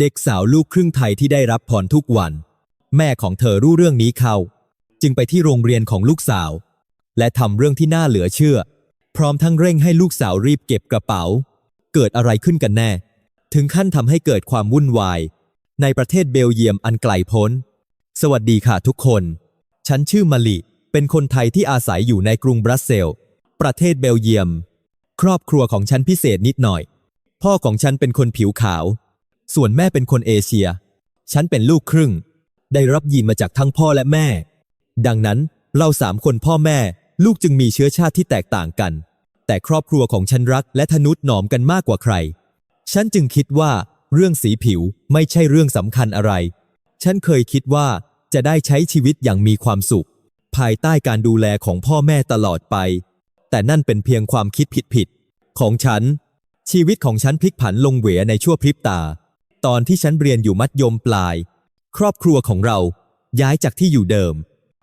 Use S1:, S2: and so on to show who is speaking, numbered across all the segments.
S1: เด็กสาวลูกครึ่งไทยที่ได้รับพรทุกวัน แม่ของเธอรู้เรื่องนี้เขา จึงไปที่โรงเรียนของลูกสาว และทำเรื่องที่น่าเหลือเชื่อ พร้อมทั้งเร่งให้ลูกสาวรีบเก็บกระเป๋า เกิดอะไรขึ้นกันแน่ ถึงขั้นทำให้เกิดความวุ่นวาย ในประเทศเบลเยียมอันไกลพ้น สวัสดีค่ะทุกคน ฉันชื่อมะลิเป็นคนไทยที่อาศัยอยู่ในกรุงบรัสเซลส์ประเทศเบลเยียม ครอบครัวของฉันพิเศษนิดหน่อย พ่อของฉันเป็นคนผิวขาว ส่วนแม่เป็นคนเอเชีย ฉันเป็นลูกครึ่ง ได้รับยีนมาจากทั้งพ่อและแม่ ดังนั้นเราสามคนพ่อแม่ ลูกจึงมีเชื้อชาติที่แตกต่างกัน แต่ครอบครัวของฉันรักและทนุถนอมกันมากกว่าใคร ฉันจึงคิดว่าเรื่องสีผิวไม่ใช่เรื่องสำคัญอะไร ฉันเคยคิดว่าจะได้ใช้ชีวิตอย่างมีความสุข ภายใต้การดูแลของพ่อแม่ตลอดไป แต่นั่นเป็นเพียงความคิดผิดๆของฉัน ชีวิตของฉันพลิกผันลงเหวในชั่วพริบตา ตอนที่ฉันเรียนอยู่มัธยมปลาย ครอบครัวของเราย้ายจากที่อยู่เดิม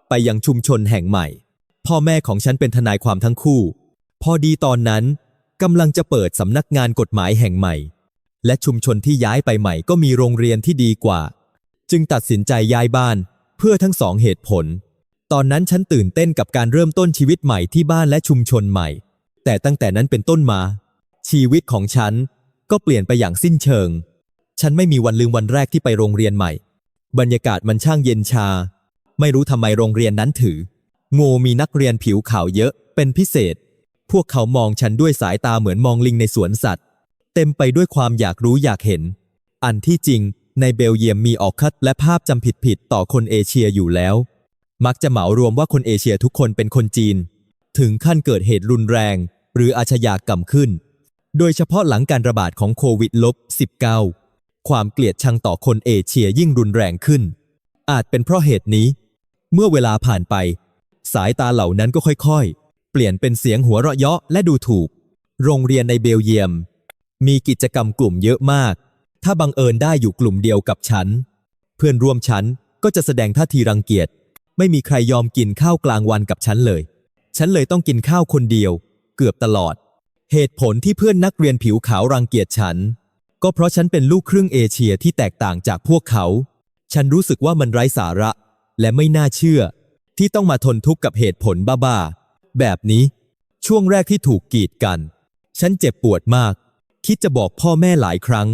S1: ไปยังชุมชนแห่งใหม่ พ่อแม่ของฉันเป็นทนายความทั้งคู่ พอดีตอนนั้นกำลังจะเปิดสำนักงานกฎหมายแห่งใหม่ และชุมชนที่ย้ายไปใหม่ก็มีโรงเรียนที่ดีกว่า จึงตัดสินใจย้ายบ้านเพื่อทั้งสองเหตุผล ตอนนั้นฉันตื่นเต้นกับการเริ่มต้นชีวิตใหม่ที่บ้านและชุมชนใหม่ แต่ตั้งแต่นั้นเป็นต้นมา ชีวิตของฉันก็เปลี่ยนไปอย่างสิ้นเชิง ฉันไม่มีวันลืมวันแรกที่ไปโรงเรียนใหม่ บรรยากาศมันช่างเย็นชา ไม่รู้ทำไมโรงเรียนนั้นถือโง่มีนักเรียนผิวขาวเยอะเป็นพิเศษ พวกเขามองฉันด้วยสายตาเหมือนมองลิงในสวนสัตว์ เต็มไปด้วยความอยากรู้อยากเห็น อันที่จริง ในเบลเยียมมีออกคัดและภาพจำผิดๆต่อคนเอเชียอยู่แล้ว มักจะเหมารวมว่าคนเอเชียทุกคนเป็นคนจีน ถึงขั้นเกิดเหตุรุนแรง หรืออาชญากรรมขึ้น โดยเฉพาะหลังการระบาดของโควิดลบ -19 ความเกลียดชังต่อคนเอเชียยิ่งรุนแรงขึ้น อาจเป็นเพราะเหตุนี้ เมื่อเวลาผ่านไป สายตาเหล่านั้นก็ค่อยๆ เปลี่ยนเป็นเสียงหัวเราะเยาะและดูถูก โรงเรียนในเบลเยียม มีกิจกรรมกลุ่มเยอะมาก ถ้าบังเอิญได้อยู่กลุ่มเดียวกับฉัน เพื่อนร่วมฉันก็จะแสดงท่าทีรังเกียจ ไม่มีใครยอมกินข้าวกลางวันกับฉันเลย ฉันเลยต้องกินข้าวคนเดียว เกือบตลอด เหตุผลที่เพื่อนนักเรียนผิวขาวรังเกียจฉัน ก็เพราะฉันเป็นลูกครึ่งเอเชียที่แตกต่างจากพวกเขา ฉันรู้สึกว่ามันไร้สาระ และไม่น่าเชื่อ ที่ต้องมาทนทุกข์กับเหตุผลบ้าๆ แบบนี้ ช่วงแรกที่ถูกกีดกัน ฉันเจ็บปวดมาก คิดจะบอกพ่อแม่หลายครั้ง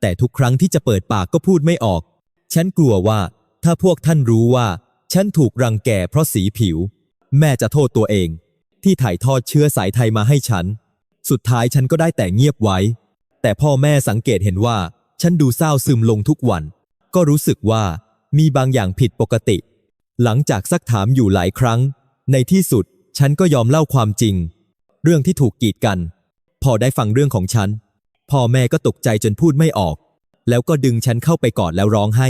S1: แต่ทุกครั้งที่จะเปิดปากก็พูดไม่ออก ฉันกลัวว่า ถ้าพวกท่านรู้ว่า ฉันถูกรังแกเพราะสีผิว แม่จะโทษตัวเอง ที่ถ่ายทอดเชื้อสายไทยมาให้ฉัน สุดท้ายฉันก็ได้แต่เงียบไว้ แต่พ่อแม่สังเกตเห็นว่า ฉันดูเศร้าซึมลงทุกวัน ก็รู้สึกว่ามีบางอย่างผิดปกติ หลังจากซักถามอยู่หลายครั้ง ในที่สุดฉันก็ยอมเล่าความจริง เรื่องที่ถูกกีดกัน พอได้ฟังเรื่องของฉัน พ่อแม่ก็ตกใจจนพูดไม่ออก แล้วก็ดึงฉันเข้าไปกอดแล้วร้องไห้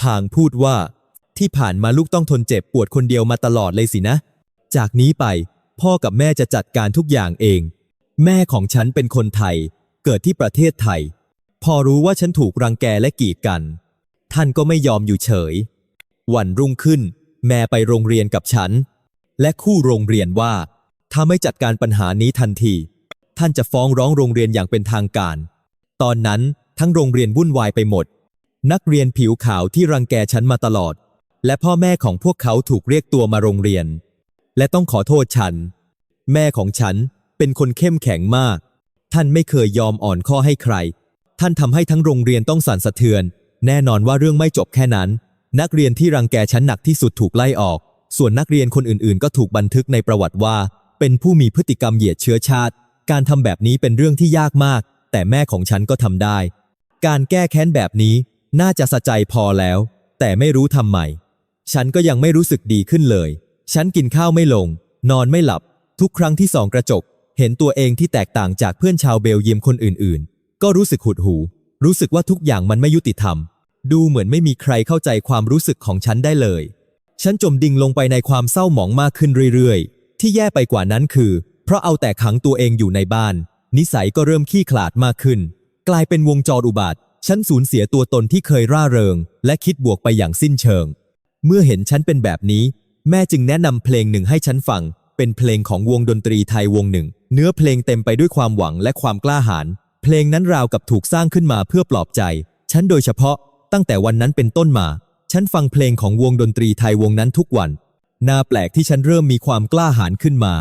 S1: พางพูดว่า ที่ผ่านมาลูกต้องทนเจ็บปวดคนเดียวมาตลอดเลยสินะ จากนี้ไปพ่อกับแม่จะจัดการทุกอย่างเอง แม่ของฉันเป็นคนไทย เกิดที่ประเทศไทย พอรู้ว่าฉันถูกรังแกและกีดกัน ท่านก็ไม่ยอมอยู่เฉย วันรุ่งขึ้น แม่ไปโรงเรียนกับฉัน และคู่โรงเรียนว่า ถ้าไม่จัดการปัญหานี้ทันที ท่านจะฟ้องร้องโรงเรียนอย่างเป็นทางการ ตอนนั้นทั้งโรงเรียนวุ่นวายไปหมด นักเรียนผิวขาวที่รังแกฉันมาตลอด และพ่อแม่ของพวกเขาถูกเรียกตัวมาโรงเรียน และต้องขอโทษฉัน แม่ของฉันเป็นคนเข้มแข็งมาก ท่านไม่เคยยอมอ่อนข้อให้ใคร ท่านทำให้ทั้งโรงเรียนต้องสั่นสะเทือน แน่นอนว่าเรื่องไม่จบแค่นั้น นักเรียนที่รังแกฉันหนักที่สุดถูกไล่ออก ส่วนนักเรียนคนอื่นๆ ก็ถูกบันทึกในประวัติว่า เป็นผู้มีพฤติกรรมเหยียดเชื้อชาติ การทำแบบนี้เป็นเรื่องที่ยากมาก แต่แม่ของฉันก็ทำได้ การแก้แค้นแบบนี้น่าจะสะใจพอแล้ว แต่ไม่รู้ทำไมฉันก็ยังไม่รู้สึกดีขึ้นเลย ฉันกินข้าวไม่ลง นอนไม่หลับ ทุกครั้งที่ส่องกระจก เห็นตัวเองที่แตกต่างจากเพื่อนชาวเบลเยียมคนอื่นๆ ก็รู้สึกหดหู รู้สึกว่าทุกอย่างมันไม่ยุติธรรม ดูเหมือนไม่มีใครเข้าใจความรู้สึกของฉันได้เลย ฉันจมดิ่งลงไปในความเศร้าหมองมากขึ้นเรื่อยๆ ที่แย่ไปกว่านั้นคือ เพราะเอาแต่ขังตัวเองอยู่ในบ้าน นิสัยก็เริ่มขี้ขลาดมากขึ้น กลายเป็นวงจรอุบาทฉันสูญเสียตัวตนที่เคยร่าเริง และคิดบวกไปอย่างสิ้นเชิง เมื่อเห็นฉันเป็นแบบนี้ แม่จึงแนะนำเพลงหนึ่งให้ฉันฟัง เป็นเพลงของวงดนตรีไทยวงหนึ่ง เนื้อเพลงเต็มไปด้วยความหวังและความกล้าหาญเพลงนั้นราวกับถูกสร้างขึ้นมาเพื่อปลอบใจ ฉันโดยเฉพาะ ตั้งแต่วันนั้นเป็นต้นมา ฉันฟังเพลงของวงดนตรีไทยวงนั้นทุกวันน่าแปลกที่ฉันเริ่มมีความกล้าหาญขึ้นมา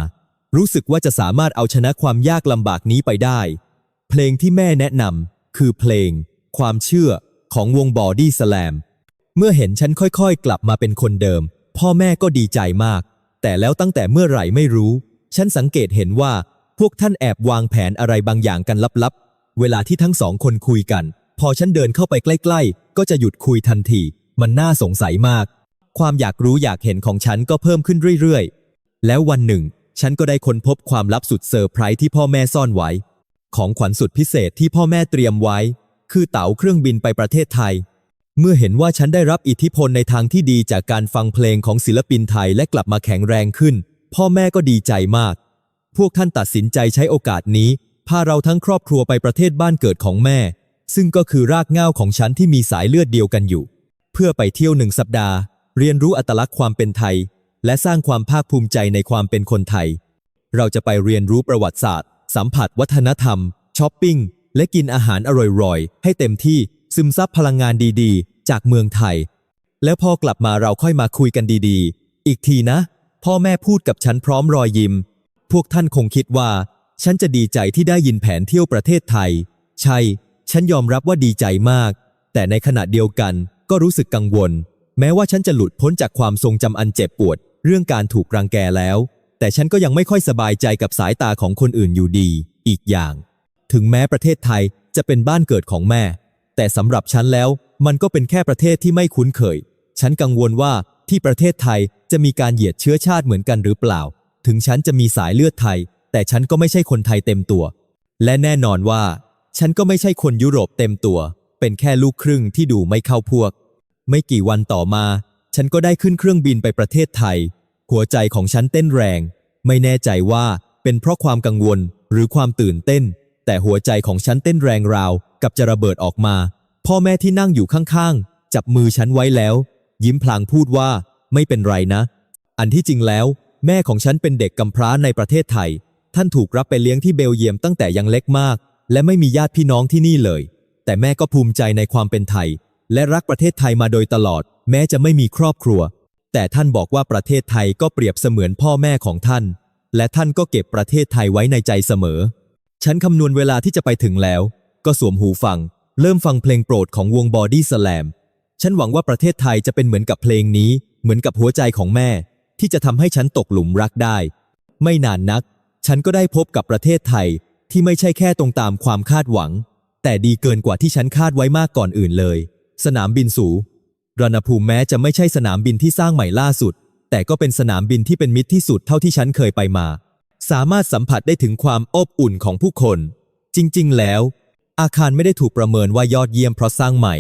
S1: รู้สึกว่าจะสามารถเอาชนะความยากลำบากนี้ไปได้ เพลงที่แม่แนะนำคือเพลง ความเชื่อของวงบอดี้สแลมเมื่อเห็นฉันค่อยๆ กลับมาเป็นคนเดิม พ่อแม่ก็ดีใจมาก แต่แล้วตั้งแต่เมื่อไหร่ไม่รู้ ฉันสังเกตเห็นว่า พวกท่านแอบวางแผนอะไรบางอย่างกันลับๆ เวลาที่ทั้งสองคนคุยกัน พอฉันเดินเข้าไปใกล้ ๆ ก็จะหยุดคุยทันที มันน่าสงสัยมาก ความอยากรู้อยากเห็นของฉันก็เพิ่มขึ้นเรื่อยๆ แล้ววันหนึ่ง ฉันก็ได้ค้นพบความลับสุดเซอร์ไพรส์ที่พ่อแม่ซ่อนไว้ ของขวัญสุดพิเศษที่พ่อแม่เตรียมไว้ คือเต๋าเครื่องบินไปประเทศไทย เมื่อเห็นว่าฉันได้รับอิทธิพลในทางที่ดีจากการฟังเพลงของศิลปินไทยและกลับมาแข็งแรงขึ้น พ่อแม่ก็ดีใจมาก พวกท่านตัดสินใจใช้โอกาสนี้ พาเราทั้งครอบครัวไปประเทศบ้านเกิดของแม่ ซึ่งก็คือรากเหง้าของฉันที่มีสายเลือดเดียวกันอยู่ เพื่อไปเที่ยวหนึ่งสัปดาห์ เรียนรู้อัตลักษณ์ความเป็นไทย และสร้างความภาคภูมิใจในความเป็นคนไทย เราจะไปเรียนรู้ประวัติศาสตร์ สัมผัสวัฒนธรรมช้อปปิ้งและกินอาหารอร่อยๆให้เต็มที่ซึมซับพลังงานดีๆ จากเมืองไทย แล้วพอกลับมาเราค่อยมาคุยกันดีๆ อีกทีนะ พ่อแม่พูดกับฉันพร้อมรอยยิ้ม พวกท่านคงคิดว่า ฉันจะดีใจที่ได้ยินแผนเที่ยวประเทศไทย ใช่ ฉันยอมรับว่าดีใจมาก แต่ในขณะเดียวกันก็รู้สึกกังวล แม้ว่าฉันจะหลุดพ้นจากความทรงจำอันเจ็บปวด เรื่องการถูกรังแกแล้ว แต่ฉันก็ยังไม่ค่อยสบายใจกับสายตาของคนอื่นอยู่ดี อีกอย่าง ถึงแม้ประเทศไทยจะเป็นบ้านเกิดของแม่ แต่สำหรับฉันแล้ว มันก็เป็นแค่ประเทศที่ไม่คุ้นเคย ฉันกังวลว่าที่ประเทศไทยจะมีการเหยียดเชื้อชาติเหมือนกันหรือเปล่า ถึงฉันจะมีสายเลือดไทย แต่ฉันก็ไม่ใช่คนไทยเต็มตัว และแน่นอนว่า ฉันก็ไม่ใช่คนยุโรปเต็มตัว เป็นแค่ลูกครึ่งที่ดูไม่เข้าพวก ไม่กี่วันต่อมา ฉันก็ได้ขึ้นเครื่องบินไปประเทศไทย หัวใจของฉันเต้นแรง ไม่แน่ใจว่าเป็นเพราะความกังวลหรือความตื่นเต้น แต่หัวใจของฉันเต้นแรงราวกับจะระเบิดออกมา พ่อแม่ที่นั่งอยู่ข้างๆ จับมือฉันไว้แล้ว ยิ้มพลางพูดว่า ไม่เป็นไรนะ อันที่จริงแล้ว แม่ของฉันเป็นเด็กกำพร้าในประเทศไทย ท่านถูกรับไปเลี้ยงที่เบลเยียมตั้งแต่ยังเล็กมาก และไม่มีญาติพี่น้องที่นี่เลย แต่แม่ก็ภูมิใจในความเป็นไทย และรักประเทศไทยมาโดยตลอด แม้จะไม่มีครอบครัว แต่ท่านบอกว่าประเทศไทยก็เปรียบเสมือนพ่อแม่ของท่าน และท่านก็เก็บประเทศไทยไว้ในใจเสมอ ฉันคำนวณเวลาที่จะไปถึงแล้ว ก็สวมหูฟัง เริ่มฟังเพลงโปรดของวงบอดี้สแลมฉันหวังว่าประเทศไทยจะเป็นเหมือนกับเพลงนี้ เหมือนกับหัวใจของแม่ ที่จะทำให้ฉันตกหลุมรักได้ ไม่นานนัก ฉันก็ได้พบกับประเทศไทยที่ไม่ใช่แค่ตรงตามความคาดหวัง แต่ดีเกินกว่าที่ฉันคาดไว้มากก่อนอื่นเลย สนามบินสูรณภูมิแม้จะไม่ใช่สนามบินที่สร้างใหม่ล่าสุด แต่ก็เป็นสนามบินที่เป็นมิตรที่สุดเท่าที่ฉันเคยไปมา สามารถสัมผัสได้ถึงความอบอุ่นของผู้คน จริง ๆ แล้ว อาคารไม่ได้ถูกประเมินว่ายอดเยี่ยมเพราะสร้างใหม่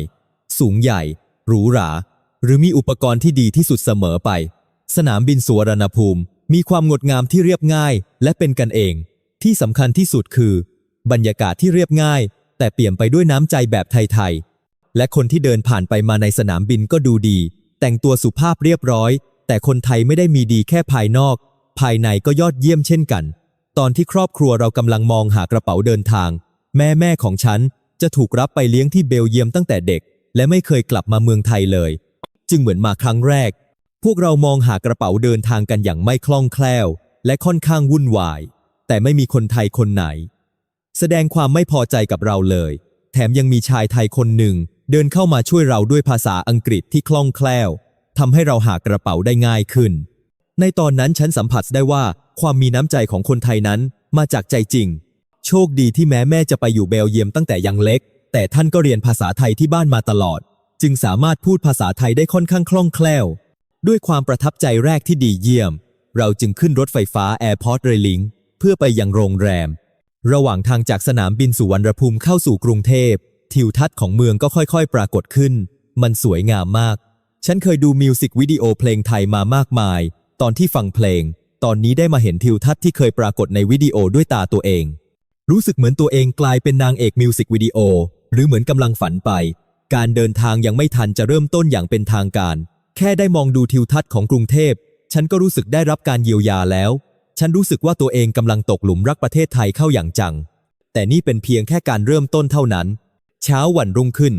S1: สูงใหญ่ หรูหรา หรือมีอุปกรณ์ที่ดีที่สุดเสมอไป สนามบินสุวรรณภูมิ มีความงดงามที่เรียบง่าย และเป็นกันเอง ที่สำคัญที่สุดคือ บรรยากาศที่เรียบง่าย แต่เปี่ยมไปด้วยน้ำใจแบบไทยๆ และคนที่เดินผ่านไปมาในสนามบินก็ดูดี แต่งตัวสุภาพเรียบร้อย แต่คนไทยไม่ได้มีดีแค่ภายนอก ภายในก็ยอดเยี่ยมเช่นกัน ตอนที่ครอบครัวเรากำลังมองหากระเป๋าเดินทาง แม่แม่ของฉันจะถูกรับไปเลี้ยงที่เบลเยียมตั้งแต่เด็ก และไม่เคยกลับมาเมืองไทยเลย จึงเหมือนมาครั้งแรก พวกเรามองหากระเป๋าเดินทางกันอย่างไม่คล่องแคล่ว และค่อนข้างวุ่นวาย แต่ไม่มีคนไทยคนไหน แสดงความไม่พอใจกับเราเลย แถมยังมีชายไทยคนหนึ่ง เดินเข้ามาช่วยเราด้วยภาษาอังกฤษที่คล่องแคล่วทำให้เราหากระเป๋าได้ง่ายขึ้น ในตอนนั้นฉันสัมผัสได้ว่าความมีน้ำใจของคนไทยนั้นมาจากใจจริง โชคดีที่แม้แม่จะไปอยู่เบลเยียมตั้งแต่ยังเล็ก แต่ท่านก็เรียนภาษาไทยที่บ้านมาตลอด จึงสามารถพูดภาษาไทยได้ค่อนข้างคล่องแคล่ว ด้วยความประทับใจแรกที่ดีเยี่ยม เราจึงขึ้นรถไฟฟ้า Airport r a i l i n g เพื่อไปยังโรงแรม ระหว่างทางจากสนามบินสุวรรณภูมิเข้าสู่กรุงเทพ ทิวทัศน์ของเมืองก็ค่อยๆ ปรากฏขึ้น มันสวยงามมาก ฉันเคยดูมิวสิกวิดีโอเพลงไทยมามากมาย ตอนที่ฟังเพลง ตอนนี้ได้มาเห็นทิวทัศน์ที่เคยปรากฏในวิดีโอด้วยตาตัวเอง รู้สึกเหมือนตัวเองกลายเป็นนางเอกมิวสิกวิดีโอหรือเหมือนกำลังฝันไป การเดินทางยังไม่ทันจะเริ่มต้นอย่างเป็นทางการ แค่ได้มองดูทิวทัศน์ของกรุงเทพ ฉันก็รู้สึกได้รับการเยียวยาแล้ว ฉันรู้สึกว่าตัวเองกำลังตกหลุมรักประเทศไทยเข้าอย่างจัง แต่นี่เป็นเพียงแค่การเริ่มต้นเท่านั้น เช้าวันรุ่งขึ้น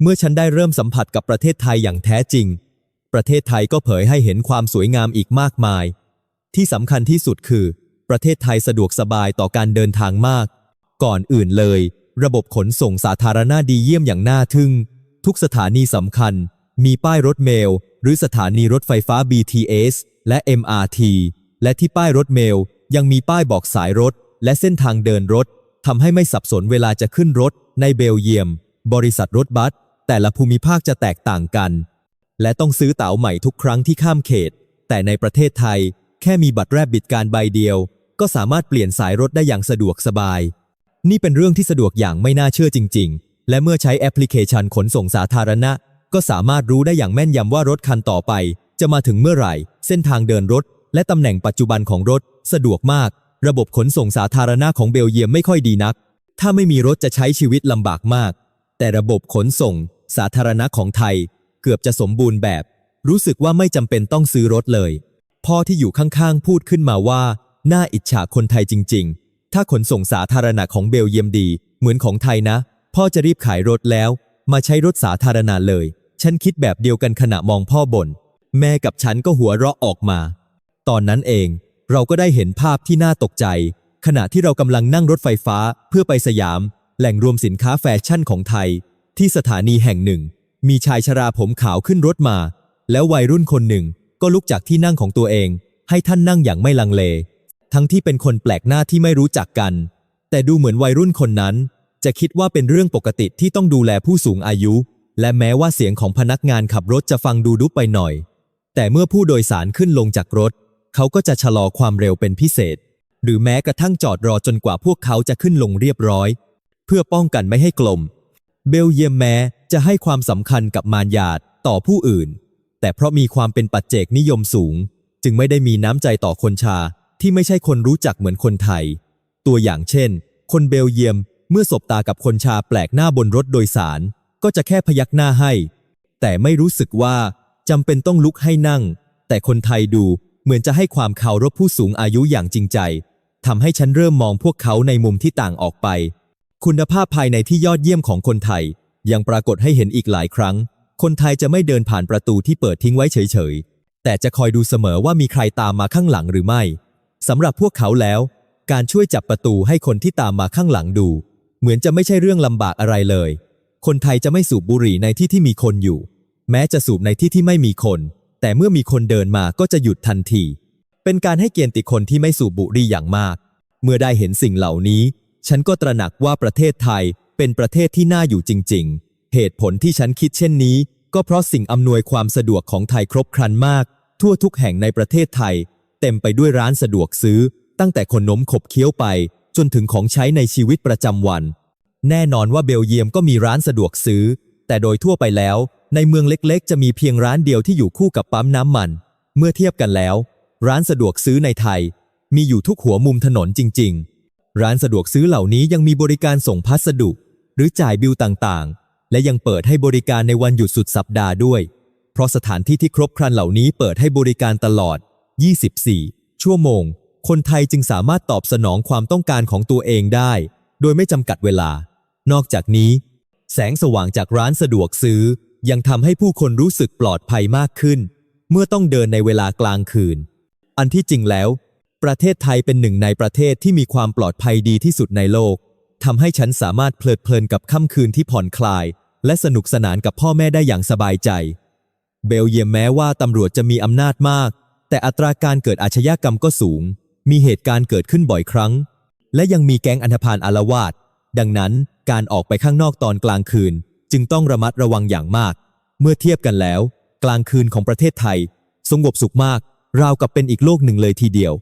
S1: เมื่อฉันได้เริ่มสัมผัสกับประเทศไทยอย่างแท้จริง ประเทศไทยก็เผยให้เห็นความสวยงามอีกมากมาย ที่สำคัญที่สุดคือ ประเทศไทยสะดวกสบายต่อการเดินทางมาก ก่อนอื่นเลย ระบบขนส่งสาธารณะดีเยี่ยมอย่างน่าทึ่ง ทุกสถานีสำคัญ มีป้ายรถเมล์ หรือสถานีรถไฟฟ้า BTS และ MRT และที่ป้ายรถเมล์ยังมีป้ายบอกสายรถ และเส้นทางเดินรถทำให้ไม่สับสนเวลาจะขึ้นรถ ในเบลเยียม บริษัทรถบัส แต่ละภูมิภาคจะแตกต่างกัน และต้องซื้อเต๋าใหม่ทุกครั้งที่ข้ามเขต แต่ในประเทศไทย แค่มีบัตรแรบบิดการใบเดียว ก็สามารถเปลี่ยนสายรถได้อย่างสะดวกสบาย นี่เป็นเรื่องที่สะดวกอย่างไม่น่าเชื่อจริง ๆ และเมื่อใช้แอปพลิเคชันขนส่งสาธารณะ ก็สามารถรู้ได้อย่างแม่นยำว่ารถคันต่อไป จะมาถึงเมื่อไหร่ เส้นทางเดินรถ และตำแหน่งปัจจุบันของรถ สะดวกมาก ระบบขนส่งสาธารณะของเบลเยียมไม่ค่อยดีนัก ถ้าไม่มีรถจะใช้ชีวิตลำบากมาก แต่ระบบขนส่ง สาธารณะของไทย เกือบจะสมบูรณ์แบบ รู้สึกว่าไม่จำเป็นต้องซื้อรถเลยพ่อที่อยู่ข้างๆพูดขึ้นมาว่า น่าอิจฉาคนไทยจริง ๆ ถ้าขนส่งสาธารณะของเบลเยียมดี เหมือนของไทยนะ พ่อจะรีบขายรถแล้ว มาใช้รถสาธารณะเลย ฉันคิดแบบเดียวกันขณะมองพ่อบ่นแม่กับฉันก็หัวเราะออกมา ตอนนั้นเองเราก็ได้เห็นภาพที่น่าตกใจ ขณะที่เรากำลังนั่งรถไฟฟ้าเพื่อไปสยาม แหล่งรวมสินค้าแฟชั่นของไทย ที่สถานีแห่งหนึ่ง มีชายชราผมขาวขึ้นรถมา แล้ววัยรุ่นคนหนึ่งก็ลุกจากที่นั่งของตัวเอง ให้ท่านนั่งอย่างไม่ลังเล ทั้งที่เป็นคนแปลกหน้าที่ไม่รู้จักกัน แต่ดูเหมือนวัยรุ่นคนนั้น จะคิดว่าเป็นเรื่องปกติที่ต้องดูแลผู้สูงอายุ และแม้ว่าเสียงของพนักงานขับรถจะฟังดูดุไปหน่อย แต่เมื่อผู้โดยสารขึ้นลงจากรถ เขาก็จะชะลอความเร็วเป็นพิเศษ หรือแม้กระทั่งจอดรอจนกว่าพวกเขาจะขึ้นลงเรียบร้อย เพื่อป้องกันไม่ให้กลม เบลเยียมแม้จะให้ความสำคัญกับมารยาทต่อผู้อื่น แต่เพราะมีความเป็นปัจเจกนิยมสูง จึงไม่ได้มีน้ำใจต่อคนชาที่ไม่ใช่คนรู้จักเหมือนคนไทย ตัวอย่างเช่น คนเบลเยียมเมื่อสบตากับคนชาแปลกหน้าบนรถโดยสาร ก็จะแค่พยักหน้าให้ แต่ไม่รู้สึกว่าจำเป็นต้องลุกให้นั่ง แต่คนไทยดูเหมือนจะให้ความเคารพผู้สูงอายุอย่างจริงใจทำให้ฉันเริ่มมองพวกเขาในมุมที่ต่างออกไป คุณภาพภายในที่ยอดเยี่ยมของคนไทย ยังปรากฏให้เห็นอีกหลายครั้ง คนไทยจะไม่เดินผ่านประตูที่เปิดทิ้งไว้เฉยๆ แต่จะคอยดูเสมอว่ามีใครตามมาข้างหลังหรือไม่สำหรับพวกเขาแล้ว การช่วยจับประตูให้คนที่ตามมาข้างหลังดู เหมือนจะไม่ใช่เรื่องลำบากอะไรเลย คนไทยจะไม่สูบบุหรี่ในที่ที่มีคนอยู่ แม้จะสูบในที่ที่ไม่มีคน แต่เมื่อมีคนเดินมาก็จะหยุดทันที เป็นการให้เกียรติคนที่ไม่สูบบุหรี่อย่างมาก เมื่อได้เห็นสิ่งเหล่านี้ ฉันก็ตระหนักว่าประเทศไทยเป็นประเทศที่น่าอยู่จริง ๆ เหตุผลที่ฉันคิดเช่นนี้ ก็เพราะสิ่งอำนวยความสะดวกของไทยครบครันมาก ทั่วทุกแห่งในประเทศไทย เต็มไปด้วยร้านสะดวกซื้อ ตั้งแต่ขนมขบเคี้ยวไป จนถึงของใช้ในชีวิตประจำวัน แน่นอนว่าเบลเยียมก็มีร้านสะดวกซื้อ แต่โดยทั่วไปแล้ว ในเมืองเล็กๆ จะมีเพียงร้านเดียวที่อยู่คู่กับปั๊มน้ำมัน เมื่อเทียบกันแล้ว ร้านสะดวกซื้อในไทย มีอยู่ทุกหัวมุมถนนจริง ๆ ร้านสะดวกซื้อเหล่านี้ยังมีบริการส่งพัสดุ หรือจ่ายบิลต่างๆ และยังเปิดให้บริการในวันหยุดสุดสัปดาห์ด้วย เพราะสถานที่ที่ครบครันเหล่านี้เปิดให้บริการตลอด 24 ชั่วโมง คนไทยจึงสามารถตอบสนองความต้องการของตัวเองได้ โดยไม่จำกัดเวลา นอกจากนี้ แสงสว่างจากร้านสะดวกซื้อ ยังทำให้ผู้คนรู้สึกปลอดภัยมากขึ้น เมื่อต้องเดินในเวลากลางคืน อันที่จริงแล้ว ประเทศไทยเป็นหนึ่งในประเทศที่มีความปลอดภัยดีที่สุดในโลกทำให้ฉันสามารถเพลิดเพลินกับค่ำคืนที่ผ่อนคลาย และสนุกสนานกับพ่อแม่ได้อย่างสบายใจ เบลเยียมแม้ว่าตำรวจจะมีอำนาจมาก แต่อัตราการเกิดอาชญากรรมก็สูง มีเหตุการณ์เกิดขึ้นบ่อยครั้ง และยังมีแก๊งอันธพาลอารวาส ดังนั้นการออกไปข้างนอกตอนกลางคืน จึงต้องระมัดระวังอย่างมาก เมื่อเทียบกันแล้ว กลางคืนของประเทศไทย สงบสุขมาก ราวกับเป็นอีกโลกหนึ่งเลยทีเดียว